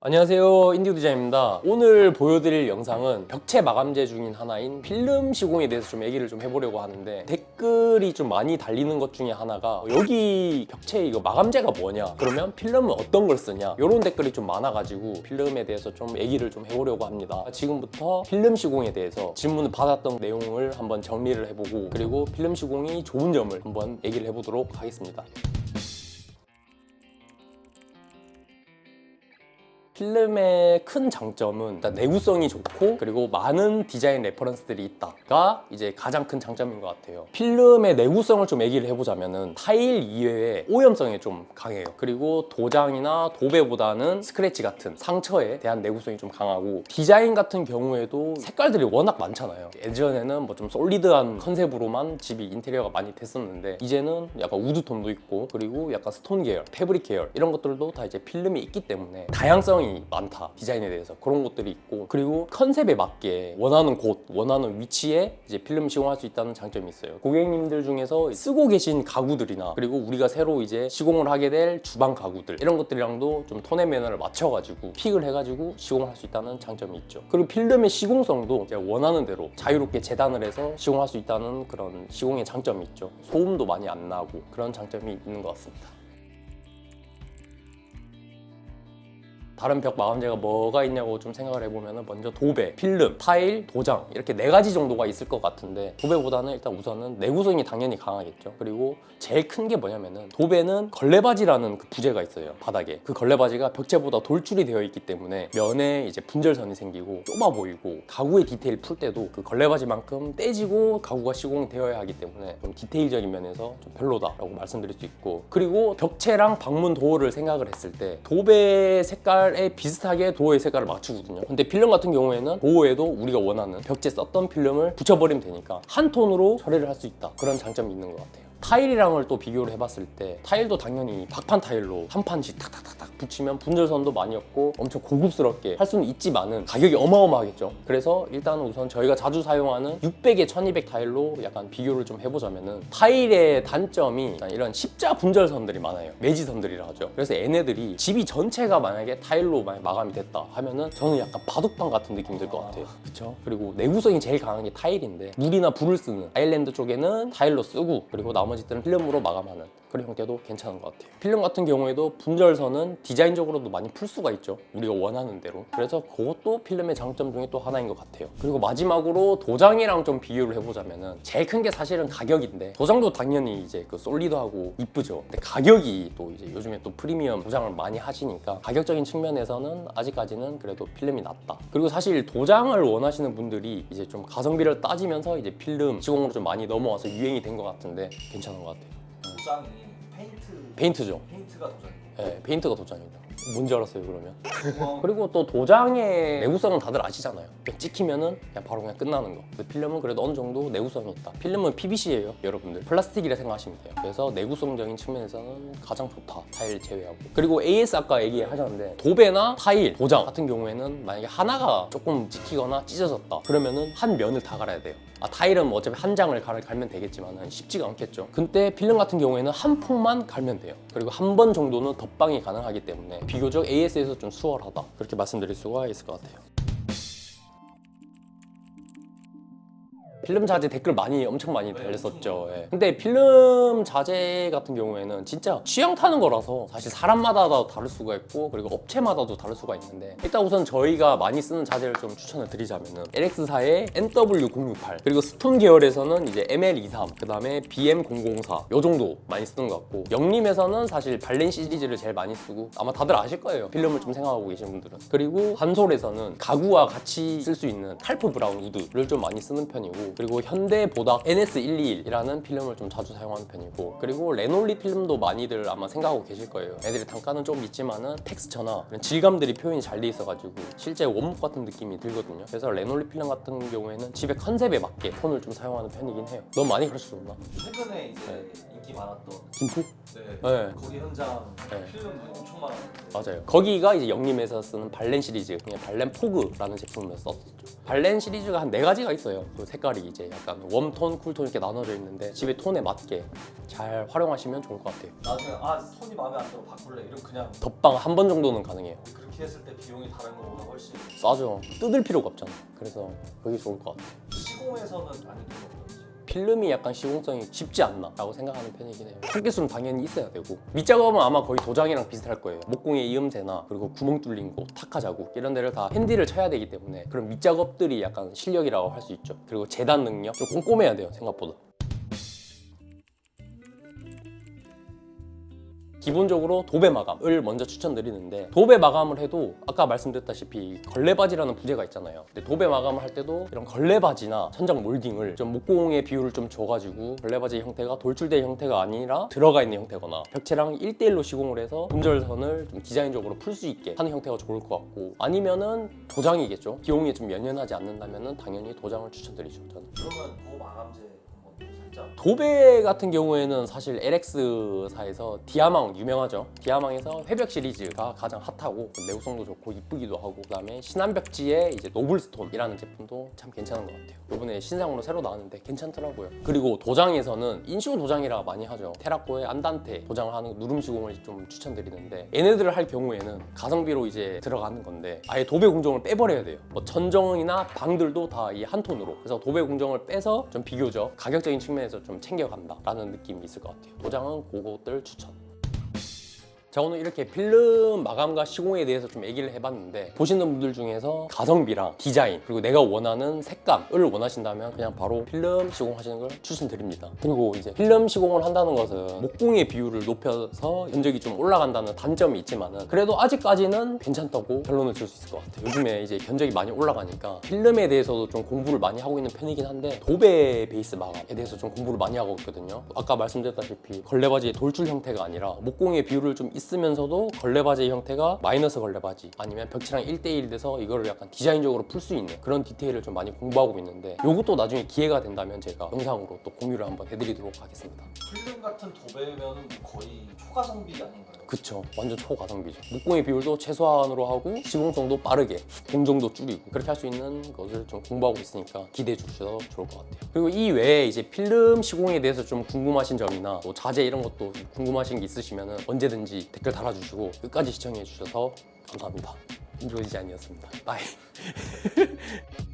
안녕하세요 인디오 디자인입니다. 오늘 보여드릴 영상은 벽체 마감재 중인 하나인 필름 시공에 대해서 좀 얘기를 좀 해보려고 하는데 댓글이 좀 많이 달리는 것 중에 하나가 여기 벽체 이거 마감재가 뭐냐? 그러면 필름은 어떤 걸 쓰냐? 이런 댓글이 좀 많아가지고 필름에 대해서 좀 얘기를 좀 해보려고 합니다. 지금부터 필름 시공에 대해서 질문을 받았던 내용을 한번 정리를 해보고 그리고 필름 시공이 좋은 점을 한번 얘기를 해보도록 하겠습니다 필름의 큰 장점은 일단 내구성이 좋고 그리고 많은 디자인 레퍼런스들이 있다가 이제 가장 큰 장점인 것 같아요. 필름의 내구성을 좀 얘기를 해보자면은 타일 이외에 오염성이 좀 강해요. 그리고 도장이나 도배보다는 스크래치 같은 상처에 대한 내구성이 좀 강하고 디자인 같은 경우에도 색깔들이 워낙 많잖아요. 예전에는 뭐 좀 솔리드한 컨셉으로만 집이 인테리어가 많이 됐었는데 이제는 약간 우드톤도 있고 그리고 약간 스톤 계열, 패브릭 계열 이런 것들도 다 이제 필름이 있기 때문에 다양성이 많다 디자인에 대해서 그런 것들이 있고 그리고 컨셉에 맞게 원하는 곳, 원하는 위치에 이제 필름 시공할 수 있다는 장점이 있어요. 고객님들 중에서 쓰고 계신 가구들이나 그리고 우리가 새로 이제 시공을 하게 될 주방 가구들 이런 것들이랑도 좀 톤의 매너를 맞춰가지고 픽을 해가지고 시공할 수 있다는 장점이 있죠. 그리고 필름의 시공성도 이제 원하는 대로 자유롭게 재단을 해서 시공할 수 있다는 그런 시공의 장점이 있죠. 소음도 많이 안 나고 그런 장점이 있는 것 같습니다. 다른 벽 마감재가 뭐가 있냐고 좀 생각을 해보면 먼저 도배, 필름, 타일, 도장 이렇게 네 가지 정도가 있을 것 같은데 도배보다는 일단 우선은 내구성이 당연히 강하겠죠. 그리고 제일 큰 게 뭐냐면은 도배는 걸레바지라는 그 부재가 있어요 바닥에 그 걸레바지가 벽체보다 돌출이 되어 있기 때문에 면에 이제 분절선이 생기고 좁아 보이고 가구의 디테일 풀 때도 그 걸레바지만큼 떼지고 가구가 시공되어야 하기 때문에 좀 디테일적인 면에서 좀 별로다라고 말씀드릴 수 있고 그리고 벽체랑 방문 도어를 생각을 했을 때 도배 색깔 에 비슷하게 도어의 색깔을 맞추거든요. 근데 필름 같은 경우에는 도어에도 우리가 원하는 벽체 썼던 필름을 붙여버리면 되니까 한 톤으로 처리를 할 수 있다. 그런 장점이 있는 것 같아요 타일이랑을 또 비교를 해봤을 때 타일도 당연히 박판 타일로 한 판씩 탁탁탁탁 붙이면 분절선도 많이 없고 엄청 고급스럽게 할 수는 있지만은 가격이 어마어마하겠죠. 그래서 일단은 우선 저희가 자주 사용하는 600에 1200 타일로 약간 비교를 좀 해보자면은 타일의 단점이 이런 십자 분절선들이 많아요. 매지선들이라 하죠. 그래서 얘네들이 집이 전체가 만약에 타일로 만약 마감이 됐다 하면은 저는 약간 바둑판 같은 느낌이 들 것 같아요. 그쵸. 그리고 내구성이 제일 강한 게 타일인데 물이나 불을 쓰는 아일랜드 쪽에는 타일로 쓰고 그리고 나머지 들은 필름으로 마감하는 그런 형태도 괜찮은 것 같아요. 필름 같은 경우에도 분절선은 디자인적으로도 많이 풀 수가 있죠. 우리가 원하는 대로. 그래서 그것도 필름의 장점 중에 또 하나인 것 같아요. 그리고 마지막으로 도장이랑 좀 비교를 해보자면은 제일 큰 게 사실은 가격인데 도장도 당연히 이제 그 솔리드하고 이쁘죠. 근데 가격이 또 이제 요즘에 또 프리미엄 도장을 많이 하시니까 가격적인 측면에서는 아직까지는 그래도 필름이 낫다. 그리고 사실 도장을 원하시는 분들이 이제 좀 가성비를 따지면서 이제 필름 시공으로 좀 많이 넘어와서 유행이 된 것 같은데 괜찮은 것 같아요. 도장이 페인트 페인트죠. 페인트가 도장이고 네, 페인트가 도장입니다. 뭔지 알았어요 그러면? 구멍 그리고 또 도장의 내구성은 다들 아시잖아요. 찍히면은 그냥 바로 그냥 끝나는 거. 근데 필름은 그래도 어느 정도 내구성이 있다. 필름은 PVC예요, 여러분들. 플라스틱이라 생각하시면 돼요. 그래서 내구성적인 측면에서는 가장 좋다. 타일 제외하고. 그리고 AS 아까 얘기하셨는데 도배나 타일, 도장 같은 경우에는 만약에 하나가 조금 찍히거나 찢어졌다. 그러면은 한 면을 다 갈아야 돼요. 아, 타일은 뭐 어차피 한 장을 갈, 갈면 되겠지만 쉽지가 않겠죠. 근데 필름 같은 경우에는 한 폭만 갈면 돼요. 그리고 한 번 정도는 덧방이 가능하기 때문에 비교적 AS에서 좀 수월하다. 그렇게 말씀드릴 수가 있을 것 같아요. 필름 자재 댓글 많이 엄청 많이 달렸었죠. 예. 근데 필름 자재 같은 경우에는 진짜 취향 타는 거라서 사실 사람마다도 다를 수가 있고 그리고 업체마다도 다를 수가 있는데 일단 우선 저희가 많이 쓰는 자재를 좀 추천을 드리자면은 LX사의 NW068 그리고 스톤 계열에서는 이제 ML23 그다음에 BM004 요 정도 많이 쓰는 것 같고 영림에서는 사실 발렌 시리즈를 제일 많이 쓰고 아마 다들 아실 거예요. 필름을 좀 생각하고 계신 분들은 그리고 한솔에서는 가구와 같이 쓸 수 있는 칼프 브라운 우드를 좀 많이 쓰는 편이고 그리고 현대 보닥 NS121이라는 필름을 좀 자주 사용하는 편이고 그리고 레놀리 필름도 많이들 아마 생각하고 계실 거예요. 애들이 단가는 좀 있지만은 텍스처나 질감들이 표현이 잘 돼 있어가지고 실제 원목 같은 느낌이 들거든요. 그래서 레놀리 필름 같은 경우에는 집에 컨셉에 맞게 톤을 좀 사용하는 편이긴 해요. 너무 많이 그러셨나? 최근에 이제 네. 인기 많았던 김포? 네, 네. 거기 현장 네. 필름도 엄청 많았는데 맞아요. 거기가 이제 영림에서 쓰는 발렌 시리즈, 그냥 발렌 포그라는 제품을 썼었죠. 발렌 시리즈가 한 네 가지가 있어요. 그 색깔이 이제 약간 웜톤, 쿨톤 이렇게 나눠져 있는데 집에 톤에 맞게 잘 활용하시면 좋을 것 같아요. 나중에 아 손이 마음에 안 들어 바꿀래 이러면 그냥 덧방 한 번 정도는 가능해요. 그렇게 했을 때 비용이 다른 거보다 훨씬 싸죠. 뜯을 필요가 없잖아. 그래서 그게 좋을 것 같아요. 시공에서는 많이 돈 없던지 필름이 약간 시공성이 쉽지 않나 라고 생각하는 편이긴 해요. 흙기술은 당연히 있어야 되고 밑작업은 아마 거의 도장이랑 비슷할 거예요. 목공의 이음새나 그리고 구멍 뚫린 곳, 타카 자국 이런 데를 다 핸디를 쳐야 되기 때문에 그런 밑작업들이 약간 실력이라고 할 수 있죠. 그리고 재단 능력 좀 꼼꼼해야 돼요 생각보다. 기본적으로 도배 마감을 먼저 추천드리는데 도배 마감을 해도 아까 말씀드렸다시피 걸레바지라는 부재가 있잖아요. 근데 도배 마감을 할 때도 이런 걸레바지나 천장 몰딩을 좀 목공의 비율을 좀 줘가지고 걸레바지 형태가 돌출된 형태가 아니라 들어가 있는 형태거나 벽체랑 1대1로 시공을 해서 분절선을 좀 디자인적으로 풀 수 있게 하는 형태가 좋을 것 같고 아니면은 도장이겠죠? 비용이 좀 연연하지 않는다면은 당연히 도장을 추천드리죠 저는. 그러면 그 마감재 살짝 도배 같은 경우에는 사실 LX사에서 디아망 유명하죠. 디아망에서 회벽 시리즈가 가장 핫하고 내구성도 좋고 이쁘기도 하고 그다음에 신한벽지의 이제 노블스톤이라는 제품도 참 괜찮은 것 같아요. 이번에 신상으로 새로 나왔는데 괜찮더라고요. 그리고 도장에서는 인시오 도장이라 많이 하죠. 테라코의 안단테 도장을 하는 누름 시공을 좀 추천드리는데 얘네들을 할 경우에는 가성비로 이제 들어가는 건데 아예 도배 공정을 빼버려야 돼요. 뭐 천정이나 방들도 다 이 한 톤으로. 그래서 도배 공정을 빼서 좀 비교적 가격적인 측면에서 좀 챙겨간다라는 느낌이 있을 것 같아요. 도장은 그것들 추천. 자 오늘 이렇게 필름 마감과 시공에 대해서 좀 얘기를 해봤는데 보시는 분들 중에서 가성비랑 디자인 그리고 내가 원하는 색감을 원하신다면 그냥 바로 필름 시공하시는 걸 추천드립니다. 그리고 이제 필름 시공을 한다는 것은 목공의 비율을 높여서 견적이 좀 올라간다는 단점이 있지만은 그래도 아직까지는 괜찮다고 결론을 지을 수 있을 것 같아요. 요즘에 이제 견적이 많이 올라가니까 필름에 대해서도 좀 공부를 많이 하고 있는 편이긴 한데 도배 베이스 마감에 대해서 좀 공부를 많이 하고 있거든요. 아까 말씀드렸다시피 걸레바지의 돌출 형태가 아니라 목공의 비율을 좀 있 으면서도 걸레바지의 형태가 마이너스 걸레바지 아니면 벽지랑 1대1 돼서 이거를 약간 디자인적으로 풀 수 있는 그런 디테일을 좀 많이 공부하고 있는데 이것도 나중에 기회가 된다면 제가 영상으로 또 공유를 한번 해드리도록 하겠습니다 필름 같은 도배면은 거의 초가성비 아닌가요? 그쵸. 완전 초가성비죠. 목공의 비율도 최소한으로 하고 시공성도 빠르게 공정도 줄이고 그렇게 할 수 있는 것을 좀 공부하고 있으니까 기대해 주셔도 좋을 것 같아요. 그리고 이 외에 이제 필름 시공에 대해서 좀 궁금하신 점이나 뭐 자재 이런 것도 궁금하신 게 있으시면 언제든지 댓글 달아주시고 끝까지 시청해 주셔서 감사합니다. 인조 디자인이었습니다. 바이